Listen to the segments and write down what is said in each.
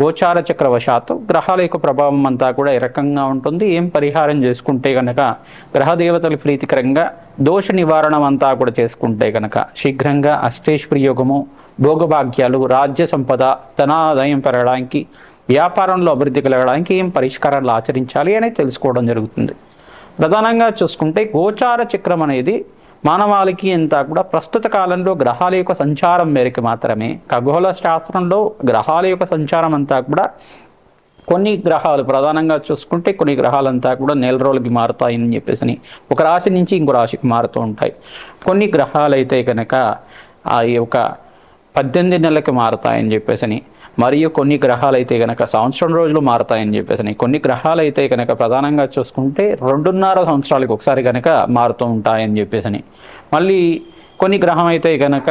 గోచార చక్రవశాత్తు గ్రహాల యొక్క ప్రభావం అంతా కూడా ఈ రకంగా ఉంటుంది. ఏం పరిహారం చేసుకుంటే గనక గ్రహదేవతలు ప్రీతికరంగా దోష నివారణం అంతా కూడా చేసుకుంటే గనక శీఘ్రంగా అష్టేశ్వరి యోగము భోగభాగ్యాలు రాజ్య సంపద ధనాదాయం పెరగడానికి వ్యాపారంలో అభివృద్ధి కలగడానికి ఏం పరిష్కారాలు ఆచరించాలి అనేది తెలుసుకోవడం జరుగుతుంది. ప్రధానంగా చూసుకుంటే గోచార చక్రం అనేది మానవాళికి అంతా కూడా ప్రస్తుత కాలంలో గ్రహాల యొక్క సంచారం మేరకు మాత్రమే ఖగోళ శాస్త్రంలో గ్రహాల యొక్క సంచారం అంతా కూడా కొన్ని గ్రహాలు ప్రధానంగా చూసుకుంటే కొన్ని గ్రహాలంతా కూడా నెల రోజులకి మారుతాయని చెప్పేసి ఒక రాశి నుంచి ఇంకో రాశికి మారుతూ ఉంటాయి. కొన్ని గ్రహాలు అయితే కనుక ఆ యొక్క పద్దెనిమిది నెలలకి మారుతాయని చెప్పేసి మరియు కొన్ని గ్రహాలు అయితే కనుక సంవత్సరం రోజులు మారుతాయని చెప్పేసి కొన్ని గ్రహాలు అయితే కనుక ప్రధానంగా చూసుకుంటే రెండున్నర సంవత్సరాలకు ఒకసారి కనుక మారుతూ ఉంటాయని చెప్పేసి మళ్ళీ కొన్ని గ్రహం అయితే కనుక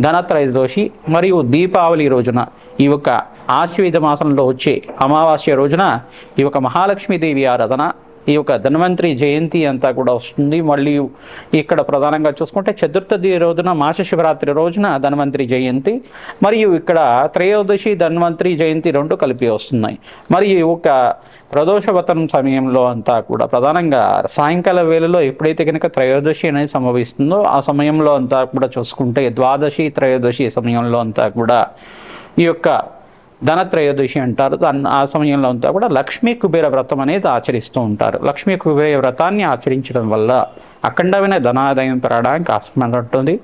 ధనత్రయోదశి మరియు దీపావళి రోజున ఈ యొక్క ఆశ్వేద మాసంలో వచ్చే అమావాస్య రోజున ఈ యొక్క మహాలక్ష్మీదేవి ఆరాధన ఈ యొక్క ధన్వంతరి జయంతి అంతా కూడా వస్తుంది. మళ్ళీ ఇక్కడ ప్రధానంగా చూసుకుంటే చతుర్థది రోజున మాస శివరాత్రి రోజున ధన్వంతరి జయంతి మరియు ఇక్కడ త్రయోదశి ధన్వంతరి జయంతి రెండు కలిపి వస్తున్నాయి. మరియు ఈ యొక్క ప్రదోషవతనం సమయంలో అంతా కూడా ప్రధానంగా సాయంకాల వేళలో ఎప్పుడైతే కనుక త్రయోదశి అనేది సంభవిస్తుందో ఆ సమయంలో అంతా కూడా చూసుకుంటే ద్వాదశి త్రయోదశి సమయంలో అంతా కూడా ఈ యొక్క ధనత్రయోదశి అంటారు. దాన్ని ఆ సమయంలో అంతా కూడా లక్ష్మీ కుబేర వ్రతం అనేది ఆచరిస్తూ ఉంటారు. లక్ష్మీ కుబేర వ్రతాన్ని ఆచరించడం వల్ల అఖండమైన ధనాదాయం పెరగడానికి ఆస్కారం ఉంటుంది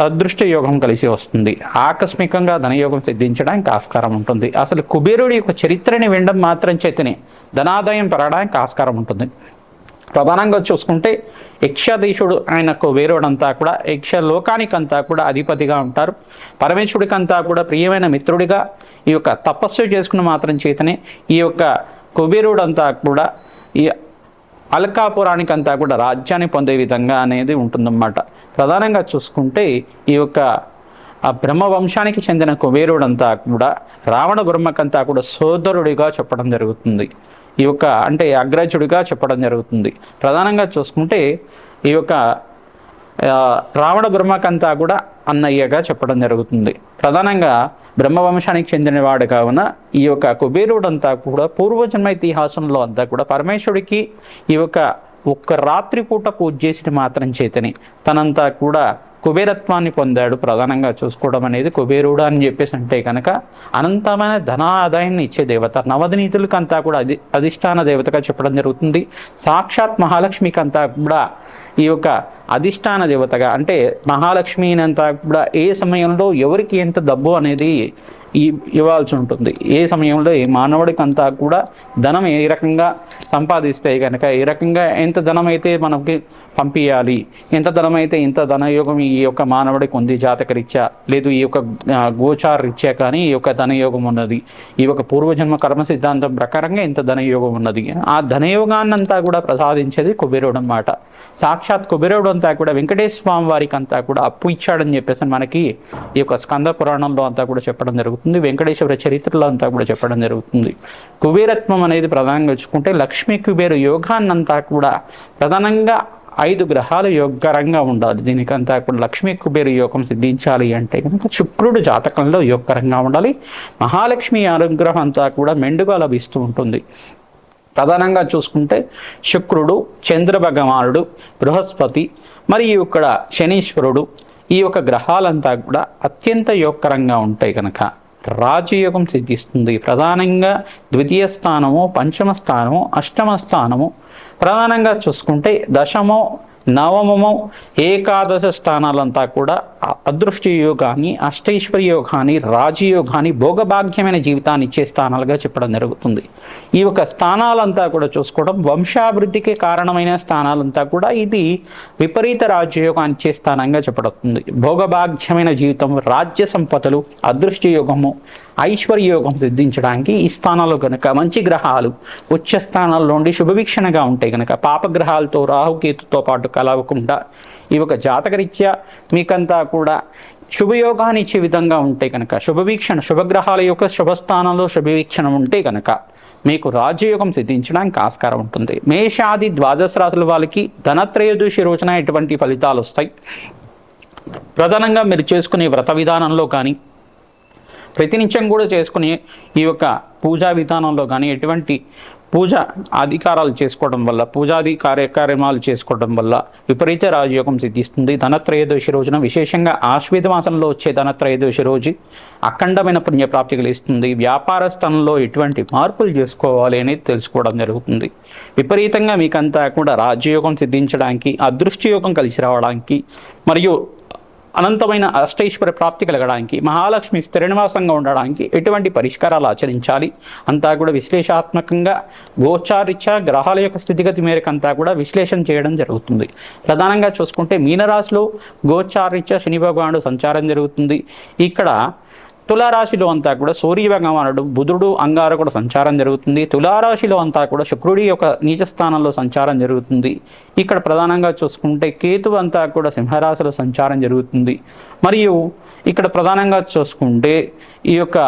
అదృష్ట యోగం కలిసి వస్తుంది. ఆకస్మికంగా ధనయోగం సిద్ధించడానికి ఆస్కారం ఉంటుంది. అసలు కుబేరుడి యొక్క చరిత్రని వినడం మాత్రం చేతనే ధనాదాయం పెరగడానికి ఆస్కారం ఉంటుంది. ప్రధానంగా చూసుకుంటే యక్షాధీశుడు ఆయనకు వేరుడంతా కూడా యక్ష లోకానికంతా కూడా అధిపతిగా ఉంటారు. పరమేశ్వరుడికంతా కూడా ప్రియమైన మిత్రుడిగా ఈ యొక్క తపస్సు చేసుకున్న మాత్రం చేతనే ఈ యొక్క కుబేరుడంతా కూడా ఈ అల్కాపురానికంతా కూడా రాజ్యాన్ని పొందే విధంగా అనేది ఉంటుందన్నమాట. ప్రధానంగా చూసుకుంటే ఈ యొక్క ఆ బ్రహ్మవంశానికి చెందిన కుబేరుడంతా కూడా రావణ బ్రహ్మకంతా కూడా సోదరుడిగా చెప్పడం జరుగుతుంది. ఈ యొక్క అంటే అగ్రజుడిగా చెప్పడం జరుగుతుంది. ప్రధానంగా చూసుకుంటే ఈ యొక్క రావణ బ్రహ్మకంతా కూడా అన్నయ్యగా చెప్పడం జరుగుతుంది. ప్రధానంగా బ్రహ్మవంశానికి చెందినవాడు కావున ఈ యొక్క కుబేరుడంతా కూడా పూర్వజన్మ ఇతిహాసంలో అంతా కూడా పరమేశ్వరుడికి ఈ యొక్క ఒక్క రాత్రిపూట పూజ చేసిన మాత్రం చేతని తనంతా కూడా కుబేరత్వాన్ని పొందాడు ప్రధానంగా చూసుకోవడం అనేది కుబేరుడు అని చెప్పేసి అంటే కనుక అనంతమైన ధన ఆదాయాన్ని ఇచ్చే దేవత. నవదనీతులకి అంతా కూడా అధి అధిష్టాన దేవతగా చెప్పడం జరుగుతుంది. సాక్షాత్ మహాలక్ష్మికి అంతా కూడా ఈ యొక్క అధిష్టాన దేవతగా అంటే మహాలక్ష్మినంతా కూడా ఏ సమయంలో ఎవరికి ఎంత డబ్బు అనేది ఈ ఇవ్వాల్సి ఉంటుంది. ఏ సమయంలో ఈ మానవుడికి అంతా కూడా ధనం ఏ రకంగా సంపాదిస్తే కనుక ఏ రకంగా ఎంత ధనం అయితే మనకి పంపించాలి ఎంత ధనమైతే ఇంత ధనయోగం ఈ యొక్క మానవుడికి ఉంది జాతకరీత్యా లేదు ఈ యొక్క గోచార రీత్యా కానీ ఈ యొక్క ధనయోగం ఉన్నది. ఈ యొక్క పూర్వజన్మ కర్మ సిద్ధాంతం ప్రకారంగా ఇంత ధనయోగం ఉన్నది. ఆ ధనయోగాన్నంతా కూడా ప్రసాదించేది కుబేరుడు అన్నమాట. సాక్షాత్ కుబేరుడు అంతా కూడా వెంకటేశ్వర స్వామి వారికి అంతా కూడా అప్పు ఇచ్చాడని చెప్పేసి మనకి ఈ యొక్క స్కంద పురాణంలో అంతా కూడా చెప్పడం జరుగుతుంది. వెంకటేశ్వర చరిత్రలో అంతా కూడా చెప్పడం జరుగుతుంది. కుబేరత్వం అనేది ప్రధానంగా వచ్చుకుంటే లక్ష్మీ కుబేరు యోగాన్నంతా కూడా ప్రధానంగా ఐదు గ్రహాలు యోగకరంగా ఉండాలి. దీనికంతా ఇప్పుడు లక్ష్మీ కుబేర యోగం సిద్ధించాలి అంటే కనుక శుక్రుడు జాతకంలో యోగకరంగా ఉండాలి. మహాలక్ష్మి అనుగ్రహం అంతా కూడా మెండుగా లభిస్తూ ఉంటుంది. ప్రధానంగా చూసుకుంటే శుక్రుడు చంద్ర భగవానుడు బృహస్పతి మరియు ఇక్కడ శనీశ్వరుడు ఈ యొక్క గ్రహాలంతా కూడా అత్యంత యోగకరంగా ఉంటాయి కనుక. రాజయోగం సిద్ధిస్తుంది. ప్రధానంగా ద్వితీయ స్థానము పంచమ స్థానము అష్టమ స్థానము ప్రధానంగా చూసుకుంటే దశమో నవమము ఏకాదశ స్థానాలంతా కూడా అదృష్టి యోగాన్ని అష్టైశ్వర్య యోగాన్ని రాజయోగాన్ని భోగభాగ్యమైన జీవితాన్ని ఇచ్చే స్థానాలుగా చెప్పడం జరుగుతుంది. ఈ యొక్క స్థానాలంతా కూడా చూసుకోవడం వంశాభివృద్ధికి కారణమైన స్థానాలంతా కూడా ఇది విపరీత రాజ్యయోగాన్ని ఇచ్చే స్థానంగా చెప్పబడుతుంది. భోగభాగ్యమైన జీవితం రాజ్య సంపదలు అదృష్టి యోగము ఐశ్వర్య యోగం సిద్ధించడానికి ఈ స్థానాలు కనుక మంచి గ్రహాలు ఉచ్చ స్థానాల్లో ఉండి శుభవీక్షణగా ఉంటాయి కనుక పాపగ్రహాలతో రాహుకేతుతో పాటు కలవకుండా ఈ ఒక జాతకరీత్యా మీకంతా కూడా శుభయోగాన్ని ఇచ్చే విధంగా ఉంటాయి కనుక శుభవీక్షణ శుభగ్రహాల యొక్క శుభస్థానంలో శుభవీక్షణ ఉంటే కనుక మీకు రాజయోగం సిద్ధించడానికి ఆస్కారం ఉంటుంది. మేషాది ద్వాదశ రాశుల వాళ్ళకి ధనత్రయోదశి రోజున ఎటువంటి ఫలితాలు వస్తాయి? ప్రధానంగా మీరు చేసుకునే వ్రత విధానంలో కానీ ప్రతినిత్యం కూడా చేసుకునే ఈ యొక్క పూజా విధానంలో కానీ ఎటువంటి పూజ అధికారాలు చేసుకోవడం వల్ల పూజాది కార్యక్రమాలు చేసుకోవడం వల్ల విపరీత రాజయోగం సిద్ధిస్తుంది. ధనత్రయోదశి రోజున విశేషంగా ఆశ్వేద మాసంలో వచ్చే ధనత్రయోదశి రోజు అఖండమైన పుణ్యప్రాప్తి కలిగిస్తుంది. వ్యాపార స్థలంలో ఎటువంటి మార్పులు చేసుకోవాలి అనేది తెలుసుకోవడం జరుగుతుంది. విపరీతంగా మీకంతా కూడా రాజయోగం సిద్ధించడానికి అదృష్టయోగం కలిసి రావడానికి మరియు అనంతమైన అష్టైశ్వర ప్రాప్తి కలగడానికి మహాలక్ష్మి స్థిరనివాసంగా ఉండడానికి ఎటువంటి పరిష్కారాలు ఆచరించాలి? అంతా కూడా విశ్లేషాత్మకంగా గోచారిత్యా గ్రహాల యొక్క స్థితిగతి మేరకు అంతా కూడా విశ్లేషణ చేయడం జరుగుతుంది. ప్రధానంగా చూసుకుంటే మీనరాశిలో గోచారిత్య శని భగవానుడు సంచారం జరుగుతుంది. ఇక్కడ తులారాశిలో అంతా కూడా సూర్య భగవానుడు బుధుడు అంగారకుడు సంచారం జరుగుతుంది. తులారాశిలో అంతా కూడా శుక్రుడి యొక్క నీచ స్థానంలో సంచారం జరుగుతుంది. ఇక్కడ ప్రధానంగా చూసుకుంటే కేతు అంతా కూడా సింహరాశిలో సంచారం జరుగుతుంది. మరియు ఇక్కడ ప్రధానంగా చూసుకుంటే ఈ యొక్క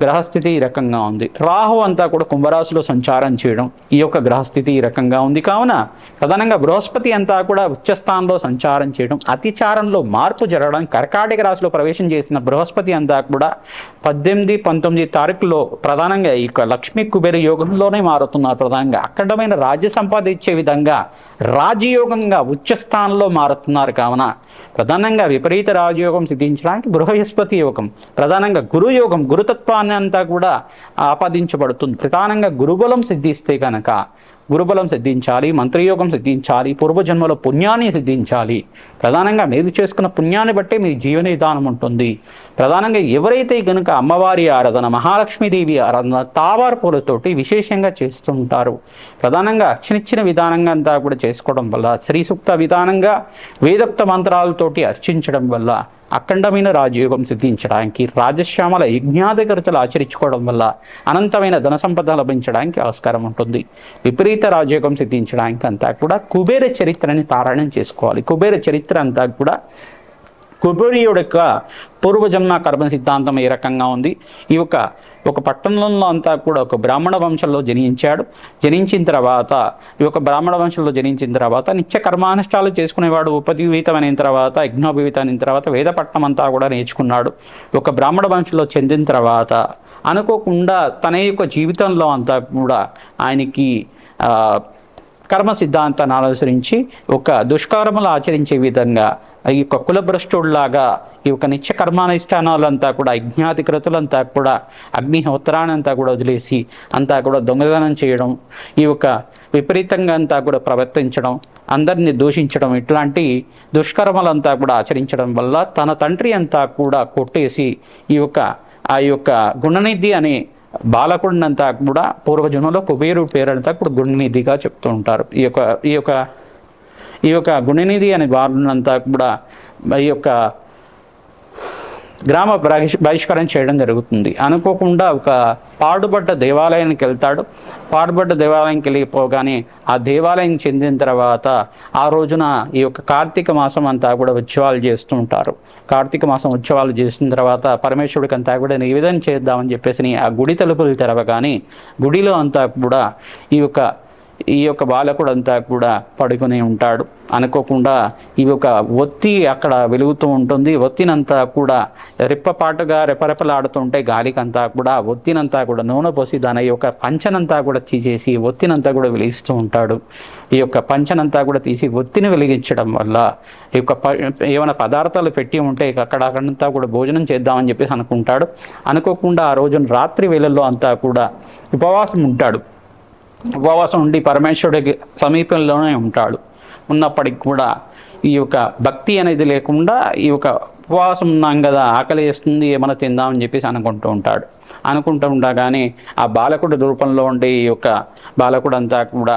గ్రహస్థితి ఈ రకంగా ఉంది. రాహు అంతా కూడా కుంభరాశిలో సంచారం చేయడం ఈ యొక్క గ్రహస్థితి ఈ రకంగా ఉంది. కావున ప్రధానంగా బృహస్పతి అంతా కూడా ఉచ్చస్థానంలో సంచారం చేయడం అతిచారంలో మార్పు జరగడం కర్కాటక రాశిలో ప్రవేశం చేసిన బృహస్పతి అంతా కూడా పద్దెనిమిది పంతొమ్మిది తారీఖులో ప్రధానంగా ఈ యొక్క లక్ష్మీ కుబేర యోగంలోనే మారుతున్నారు ప్రధానంగా. అఖండమైన రాజ్య సంపాద ఇచ్చే విధంగా రాజయోగంగా ఉచ్చస్థానంలో మారుతున్నారు. కావున ప్రధానంగా విపరీత రాజయోగం సిద్ధించడానికి బృహస్పతి యోగం ప్రధానంగా గురుయోగం గురుతత్వాన్ని గురుతత్వాన్ని అంతా కూడా ఆపాదించబడుతుంది. ప్రధానంగా గురుబలం సిద్ధిస్తే కనుక గురుబలం సిద్ధించాలి మంత్రయోగం సిద్ధించాలి పూర్వజన్మలో పుణ్యాన్ని సిద్ధించాలి. ప్రధానంగా మీరు చేసుకున్న పుణ్యాన్ని బట్టే మీ జీవన విధానం ఉంటుంది. ప్రధానంగా ఎవరైతే గనుక అమ్మవారి ఆరాధన మహాలక్ష్మీదేవి ఆరాధన తావారు పూలతోటి విశేషంగా చేస్తుంటారు ప్రధానంగా అర్చనిచ్చిన విధానంగా అంతా కూడా చేసుకోవడం వల్ల శ్రీ సూక్త విధానంగా వేదోక్త మంత్రాలతోటి అర్చించడం వల్ల అఖండమైన రాజయోగం సిద్ధించడానికి రాజశ్యామల యజ్ఞాధికృతలు ఆచరించుకోవడం వల్ల అనంతమైన ధన సంపద లభించడానికి ఆస్కారం ఉంటుంది. విపరీత రాజయోగం సిద్ధించడానికి అంతా కూడా కుబేర చరిత్రని తారణం చేసుకోవాలి. కుబేర చరిత్ర అంతా కూడా కుబేరుడు యొక్క పూర్వజన్మ కర్మ సిద్ధాంతం ఏ రకంగా ఉంది? ఈ యొక్క ఒక పట్టణంలో అంతా కూడా ఒక బ్రాహ్మణ వంశంలో జనించాడు. జనించిన తర్వాత ఈ యొక్క బ్రాహ్మణ వంశంలో జనించిన తర్వాత నిత్య కర్మానుష్ఠాలు చేసుకునేవాడు ఉపజీవితమైన తర్వాత యజ్ఞోపవీతమైన తర్వాత వేదపట్నం అంతా కూడా నేర్చుకున్నాడు. ఒక బ్రాహ్మణ వంశంలో చెందిన తర్వాత అనుకోకుండా తన యొక్క జీవితంలో అంతా కూడా ఆయనకి కర్మ సిద్ధాంతాన్ని అనుసరించి ఒక దుష్కర్మలు ఆచరించే విధంగా ఈ యొక్క కులభ్రష్టుడిలాగా ఈ యొక్క నిత్య కర్మానుష్ఠానాలంతా కూడా యజ్ఞాధికృతులంతా కూడా అగ్నిహోత్రానంతా కూడా వదిలేసి అంతా కూడా దొంగదనం చేయడం ఈ యొక్క విపరీతంగా అంతా కూడా ప్రవర్తించడం అందరిని దూషించడం ఇట్లాంటి దుష్కర్మలంతా కూడా ఆచరించడం వల్ల తన తండ్రి అంతా కూడా కొట్టేసి ఈ యొక్క ఆ యొక్క గుణనిధి అనే బాలకుడినంతా కూడా పూర్వజన్మలో కుబేరుడు పేరంతా కూడా గుణనిధిగా చెప్తూ ఉంటారు. ఈ యొక్క ఈ యొక్క ఈ యొక్క గుణనిధి అనే వారినంతా కూడా ఈ యొక్క గ్రామ బహిష్- బహిష్కరణ చేయడం జరుగుతుంది. అనుకోకుండా ఒక పాడుబడ్డ దేవాలయానికి వెళ్తాడు. పాడుబడ్డ దేవాలయానికి వెళ్ళిపోగానే ఆ దేవాలయం చెందిన తర్వాత ఆ రోజున ఈ యొక్క కార్తీక మాసం అంతా కూడా ఉత్సవాలు చేస్తూ ఉంటారు. కార్తీక మాసం ఉత్సవాలు చేసిన తర్వాత పరమేశ్వరుడికి అంతా కూడా నివేదన చేద్దామని చెప్పేసి ఆ గుడి తలుపులు తెరవగానే గుడిలో అంతా కూడా ఈ యొక్క ఈ యొక్క బాలకుడు అంతా కూడా పడుకుని ఉంటాడు. అనుకోకుండా ఈ యొక్క ఒత్తి అక్కడ వెలుగుతూ ఉంటుంది. ఒత్తినంతా కూడా రెప్పపాటుగా రెపరెపలాడుతుంటే గాలికంతా కూడా ఒత్తినంతా కూడా నూనె పోసి దాని యొక్క పంచనంతా కూడా తీసేసి ఒత్తినంతా కూడా వెలిగిస్తూ ఉంటాడు. ఈ యొక్క పంచనంతా కూడా తీసి ఒత్తిని వెలిగించడం వల్ల ఈ యొక్క ప- ఏమైనా పదార్థాలు పెట్టి ఉంటే ఇక అక్కడ అక్కడంతా కూడా భోజనం చేద్దామని చెప్పేసి అనుకుంటాడు. అనుకోకుండా ఆ రోజున రాత్రి వేళల్లో అంతా కూడా ఉపవాసం ఉంటాడు. ఉపవాసం ఉండి పరమేశ్వరుడికి సమీపంలోనే ఉంటాడు. ఉన్నప్పటికి కూడా ఈ యొక్క భక్తి అనేది లేకుండా ఈ యొక్క ఉపవాసం ఉన్నాం కదా ఆకలి వేస్తుంది ఏమైనా తిందామని చెప్పేసి అనుకుంటూ ఉంటాడు. అనుకుంటూ ఉండగానే ఆ బాలకుడి రూపంలో ఉండే ఈ యొక్క బాలకుడు అంతా కూడా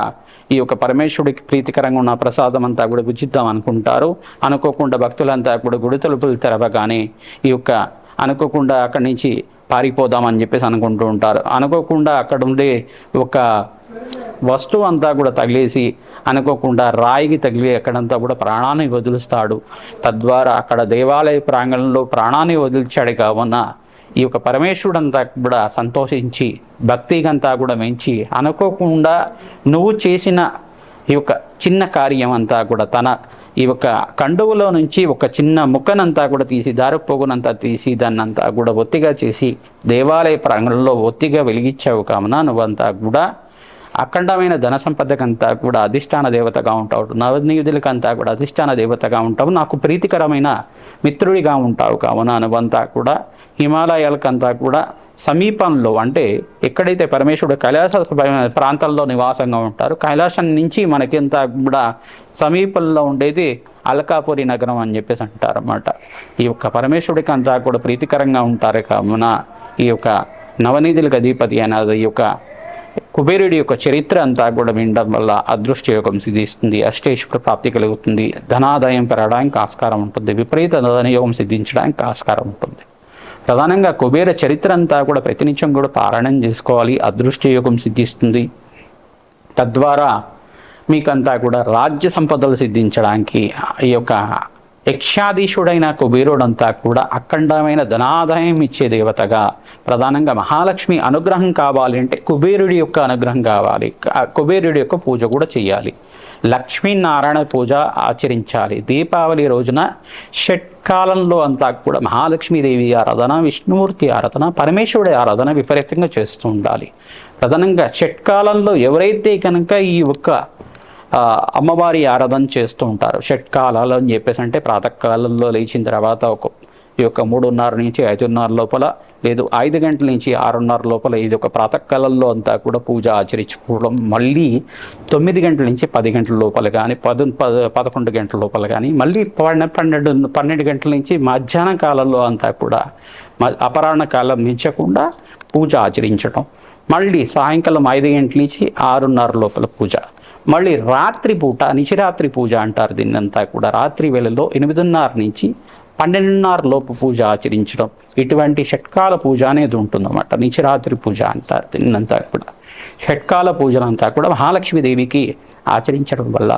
ఈ యొక్క పరమేశ్వరుడికి ప్రీతికరంగా ఉన్న ప్రసాదం అంతా కూడా గుచ్చిద్దాం అనుకుంటారు. అనుకోకుండా భక్తులంతా కూడా గుడి తలుపులు తెరవగానే ఈ యొక్క అనుకోకుండా అక్కడి నుంచి పారిపోదామని చెప్పేసి అనుకుంటూ ఉంటారు. అనుకోకుండా అక్కడ ఉండే ఒక వస్తువు అంతా కూడా తగిలేసి అనుకోకుండా రాయికి తగిలి అక్కడంతా కూడా ప్రాణాన్ని వదులుస్తాడు. తద్వారా అక్కడ దేవాలయ ప్రాంగణంలో ప్రాణాన్ని వదిలిచాడు కావున ఈ యొక్క పరమేశ్వరుడంతా కూడా సంతోషించి భక్తిగంతా కూడా మెంచి అనుకోకుండా నువ్వు చేసిన ఈ యొక్క చిన్న కార్యం అంతా కూడా తన ఈ యొక్క కండువులో నుంచి ఒక చిన్న ముక్కనంతా కూడా తీసి దారిపోగునంతా తీసి దాన్నంతా కూడా ఒత్తిగా చేసి దేవాలయ ప్రాంగణంలో ఒత్తిగా వెలిగించావు కావున నువ్వంతా కూడా అఖండమైన ధన సంపదకంతా కూడా అధిష్టాన దేవతగా ఉంటావు. నవనీయుదులకంతా కూడా అధిష్టాన దేవతగా ఉంటావు. నాకు ప్రీతికరమైన మిత్రుడిగా ఉంటావు కావున అనువంతా కూడా హిమాలయాలకంతా కూడా సమీపంలో అంటే ఎక్కడైతే పరమేశ్వరుడు కైలాస ప్రాంతాల్లో నివాసంగా ఉంటారు కైలాసం నుంచి మనకింత కూడా సమీపంలో ఉండేది అల్కాపురి నగరం అని చెప్పేసి అంటారు అన్నమాట ఈ యొక్క పరమేశ్వరుడికి అంతా కూడా ప్రీతికరంగా ఉంటారు కావున ఈ యొక్క నవనీధులకు అధిపతి అనేది ఈ యొక్క కుబేరుడి యొక్క చరిత్ర అంతా కూడా వినడం వల్ల అదృష్ట యోగం సిద్ధిస్తుంది. అష్టేశ్వర ప్రాప్తి కలుగుతుంది. ధనాదాయం పెరగడానికి ఆస్కారం ఉంటుంది. విపరీత ధనయోగం సిద్ధించడానికి ఆస్కారం ఉంటుంది. ప్రధానంగా కుబేర చరిత్ర అంతా కూడా ప్రతినిత్యం కూడా పారాయణం చేసుకోవాలి. అదృష్ట యోగం సిద్ధిస్తుంది. తద్వారా మీకంతా కూడా రాజ్య సంపదలు సిద్ధించడానికి ఈ యొక్క యక్షాధీశుడైన కుబేరుడంతా కూడా అఖండమైన ధనాదాయం ఇచ్చే దేవతగా ప్రధానంగా మహాలక్ష్మి అనుగ్రహం కావాలి అంటే కుబేరుడి యొక్క అనుగ్రహం కావాలి. కుబేరుడి యొక్క పూజ కూడా చేయాలి లక్ష్మీనారాయణ పూజ ఆచరించాలి. దీపావళి రోజున షట్కాలంలో అంతా కూడా మహాలక్ష్మీదేవి ఆరాధన విష్ణుమూర్తి ఆరాధన పరమేశ్వరుడి ఆరాధన విపరీతంగా చేస్తూ ఉండాలి. ప్రధానంగా షట్కాలంలో ఎవరైతే కనుక ఈ ఒక్క అమ్మవారి ఆరాధన చేస్తూ ఉంటారు. షట్కాలాలు అని చెప్పేసి అంటే ప్రాతకాలంలో లేచిన తర్వాత ఒక ఈ యొక్క మూడున్నర నుంచి ఐదున్నర లోపల లేదు ఐదు గంటల నుంచి ఆరున్నర లోపల ఇది ఒక ప్రాతకాలంలో అంతా కూడా పూజ ఆచరించుకోవడం మళ్ళీ తొమ్మిది గంటల నుంచి పది గంటల లోపల కానీ పద పద పదకొండు గంటల లోపల కానీ మళ్ళీ పన్నెండు పన్నెండు గంటల నుంచి మధ్యాహ్న కాలంలో అంతా కూడా మ- అపరాహ్న కాలం మించకుండా పూజ ఆచరించడం మళ్ళీ సాయంకాలం ఐదు గంటల నుంచి ఆరున్నర లోపల పూజ. మళ్ళీ రాత్రి పూట నిశిరాత్రి పూజ అంటారు దీన్నంతా కూడా. రాత్రి వేళల్లో ఎనిమిదిన్నర నుంచి పన్నెండున్నర లోపు పూజ ఆచరించడం. ఇటువంటి షట్కాల పూజ అనేది ఉంటుందన్నమాట. నిశిరాత్రి పూజ అంటారు దీన్నంతా కూడా. షట్కాల పూజలంతా కూడా మహాలక్ష్మీదేవికి ఆచరించడం వల్ల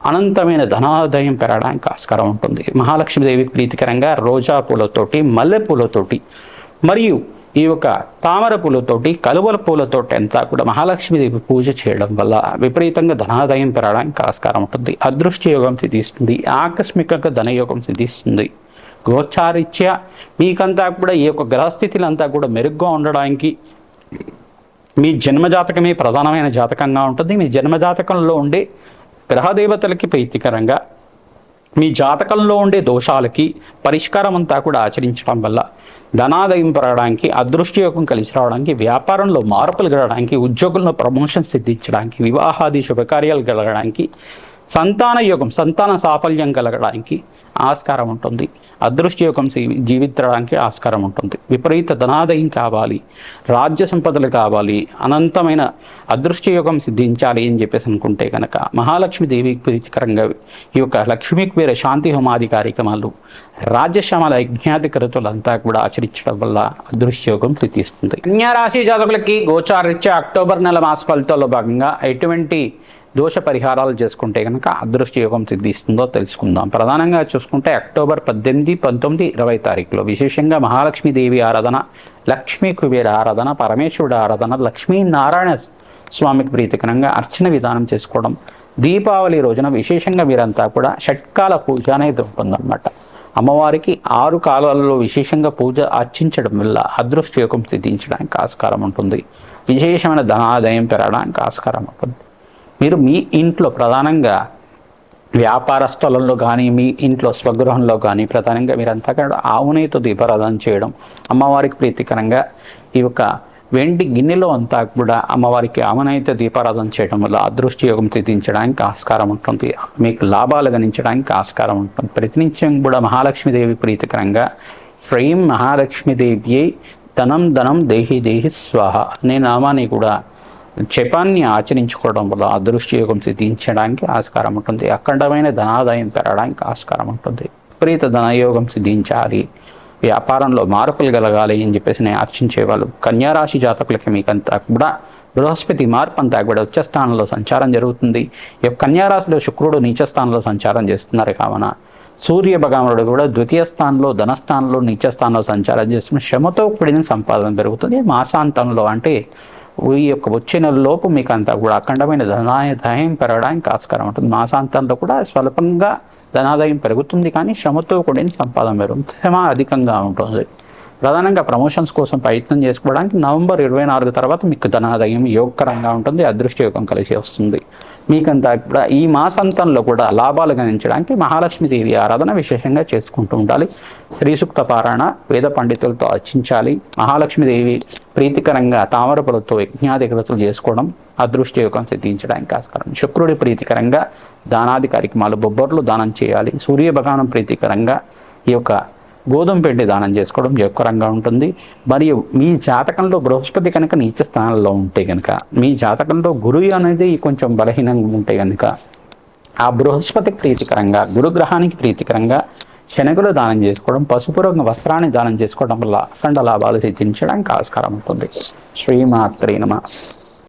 అనంతమైన ధనాదాయం పెరగడానికి ఆస్కారం ఉంటుంది. మహాలక్ష్మీదేవి ప్రీతికరంగా రోజా పూలతోటి మల్లె పూలతోటి మరియు ఈ యొక్క తామర పూలతోటి కలువల పూలతోటి అంతా కూడా మహాలక్ష్మీదేవి పూజ చేయడం వల్ల విపరీతంగా ధనాదాయం పెరగడానికి ఆస్కారం ఉంటుంది. అదృష్ట యోగం సిద్ధిస్తుంది. ఆకస్మికంగా ధనయోగం సిద్ధిస్తుంది. గోచారిత్య మీకంతా కూడా ఈ యొక్క గ్రహస్థితులంతా కూడా మెరుగ్గా ఉండడానికి మీ జన్మజాతకమే ప్రధానమైన జాతకంగా ఉంటుంది. మీ జన్మజాతకంలో ఉండే గ్రహదేవతలకి ప్రీతికరంగా మీ జాతకంలో ఉండే దోషాలకి పరిష్కారం అంతా కూడా ఆచరించడం వల్ల ధనాదయం పెరగడానికి అదృష్టయోగం కలిసి రావడానికి వ్యాపారంలో మార్పులు గడగడానికి ఉద్యోగుల్లో ప్రమోషన్ సిద్ధించడానికి వివాహాది శుభకార్యాలు కలగడానికి సంతాన యోగం సంతాన సాఫల్యం కలగడానికి ఆస్కారం ఉంటుంది. అదృష్టయోగం జీ- జీవించడానికి ఆస్కారం ఉంటుంది. విపరీత ధనాదయం కావాలి. రాజ్య సంపదలు కావాలి. అనంతమైన అదృష్టయోగం సిద్ధించాలి అని చెప్పేసి అనుకుంటే కనుక మహాలక్ష్మి దేవికి ప్రీతికరంగా ఈ యొక్క లక్ష్మీ కుబేర శాంతి హోమాది కార్యక్రమాలు రాజ్యశ్యామల యజ్ఞాధికృతులంతా కూడా ఆచరించడం వల్ల అదృష్టయోగం సిద్ధిస్తుంది. కన్యా రాశి జాతకులకి గోచారిత్య అక్టోబర్ నెల మాస ఫలితాల్లో భాగంగా ఎటువంటి దోష పరిహారాలు చేసుకుంటే కనుక అదృష్ట యోగం సిద్ధిస్తుందో తెలుసుకుందాం. ప్రధానంగా చూసుకుంటే అక్టోబర్ పద్దెనిమిది పంతొమ్మిది ఇరవై తారీఖులో విశేషంగా మహాలక్ష్మీదేవి ఆరాధన లక్ష్మీ కుబేర ఆరాధన పరమేశ్వరుడు ఆరాధన లక్ష్మీ నారాయణ స్వామికి ప్రీతికరంగా అర్చన విధానం చేసుకోవడం దీపావళి రోజున విశేషంగా మీరంతా కూడా షట్కాల పూజ అనేది ఉంటుందన్నమాట అమ్మవారికి ఆరు కాలాలలో విశేషంగా పూజ అర్చించడం వల్ల అదృష్ట యోగం సిద్ధించడానికి ఆస్కారం ఉంటుంది. విశేషమైన ధనాదాయం పెరగడానికి ఆస్కారం ఉంటుంది. మీరు మీ ఇంట్లో ప్రధానంగా వ్యాపార స్థలంలో కానీ మీ ఇంట్లో స్వగృహంలో కానీ ప్రధానంగా మీరంతా కూడా ఆవునేతో దీపారాధన చేయడం అమ్మవారికి ప్రీతికరంగా ఈ యొక్క వెండి గిన్నెలో అంతా కూడా అమ్మవారికి ఆమెనైతే దీపారాధన చేయడం వల్ల అదృష్టి యోగం సిద్ధించడానికి ఆస్కారం ఉంటుంది. మీకు లాభాలు గణించడానికి ఆస్కారం ఉంటుంది. ప్రతినిత్యం కూడా మహాలక్ష్మీదేవి ప్రీతికరంగా శ్రీం మహాలక్ష్మీదేవి ధనం ధనం దేహి దేహి స్వాహ అనే నామాన్ని కూడా జపాన్ని ఆచరించుకోవడం వల్ల అదృష్టి యోగం సిద్ధించడానికి ఆస్కారం ఉంటుంది. అఖండమైన ధనాదాయం పెరగడానికి ఆస్కారం ఉంటుంది. విపరీత ధనయోగం సిద్ధించాలి. వ్యాపారంలో మార్పులు కలగాలి అని చెప్పేసి నేను అర్చించే వాళ్ళు కన్యారాశి జాతకులకి మీకంతా కూడా బృహస్పతి మార్పు అంతా కూడా ఉచ్చస్థానంలో సంచారం జరుగుతుంది. కన్యారాశిలో శుక్రుడు నీచస్థానంలో సంచారం చేస్తున్నారు కావున. సూర్య భగవానుడు కూడా ద్వితీయ స్థానంలో ధనస్థానంలో నీచస్థానంలో సంచారం చేస్తున్న శ్రమతో కూడిన సంపాదన పెరుగుతుంది. మాసాంతంలో అంటే ఈ యొక్క వచ్చే నెల లోపు మీకు అంతా కూడా అఖండమైన ధనాదాయం పెరగడానికి ఆస్కారం ఉంటుంది. మాసాంతంలో కూడా స్వల్పంగా ధనాదాయం పెరుగుతుంది కానీ శ్రమతో కూడిన సంపాదన పెరుగుతుంది. శ్రమ అధికంగా ఉంటుంది. ప్రధానంగా ప్రమోషన్స్ కోసం ప్రయత్నం చేసుకోవడానికి నవంబర్ ఇరవై నాలుగు తర్వాత మీకు ధనాదాయం యోగకరంగా ఉంటుంది అదృష్ట యోగం కలిసి వస్తుంది. మీకంతా కూడా ఈ మాసంతంలో కూడా లాభాలు గణించడానికి మహాలక్ష్మీదేవి ఆరాధన విశేషంగా చేసుకుంటూ ఉండాలి. శ్రీ సూక్త పారాయణ వేద పండితులతో అర్చించాలి మహాలక్ష్మీదేవి ప్రీతికరంగా తామరపులతో యజ్ఞాధికృతులు చేసుకోవడం అదృష్ట యోగం సిద్ధించడానికి ఆస్కారం. శుక్రుడి ప్రీతికరంగా దానాది కార్యక్రమాలు బొబ్బర్లు దానం చేయాలి. సూర్య భగవానం ప్రీతికరంగా ఈ యొక్క గోధుమ పిండి దానం చేసుకోవడం జయకరంగా ఉంటుంది. మరియు మీ జాతకంలో బృహస్పతి కనుక నీచ స్థానంలో ఉంటే కనుక మీ జాతకంలో గురువు అనేది కొంచెం బలహీనంగా ఉంటే కనుక ఆ బృహస్పతికి ప్రీతికరంగా గురుగ్రహానికి ప్రీతికరంగా శనగలు దానం చేసుకోవడం పసుపు రంగు వస్త్రాన్ని దానం చేసుకోవడం వల్ల అఖండ లాభాలు సిద్ధించడానికి ఆస్కారం ఉంటుంది. శ్రీమాత్రీ నమ.